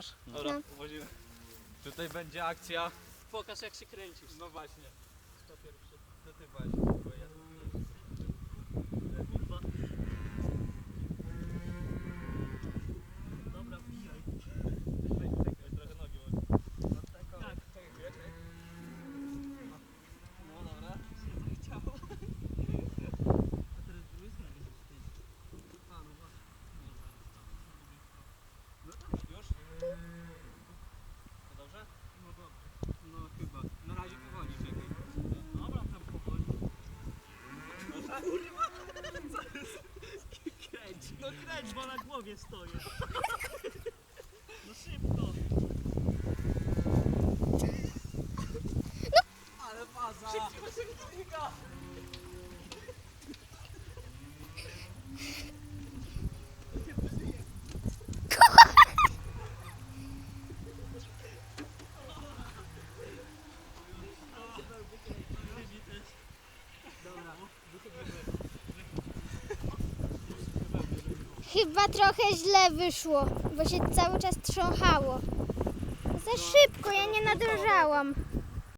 Nagrywasz? Dobra, No. uwozimy. Tutaj będzie akcja. Pokaż jak się kręcisz. No właśnie. Kto pierwszy? To ty weź, bo ja Kurwa. Dobra, wbijaj. Czekaj, czekaj, trochę nogi może. No tak, o. Tak. Czekaj, czekaj. No dobra. Chciało. A teraz z drugiej strony będziesz kręcić. A, no właśnie. No zaraz, Już? To? No dobrze. No chyba. Na razie powoli, czekaj. Dobra, tam powoli. Kurwa! Co jest? Kręć. No kręć, bo na głowie stoję. No szybko. Ale faza! Szybko, szybko. Dobra, Chyba trochę źle wyszło, bo się cały czas trząchało. Za szybko, ja nie nadążałam.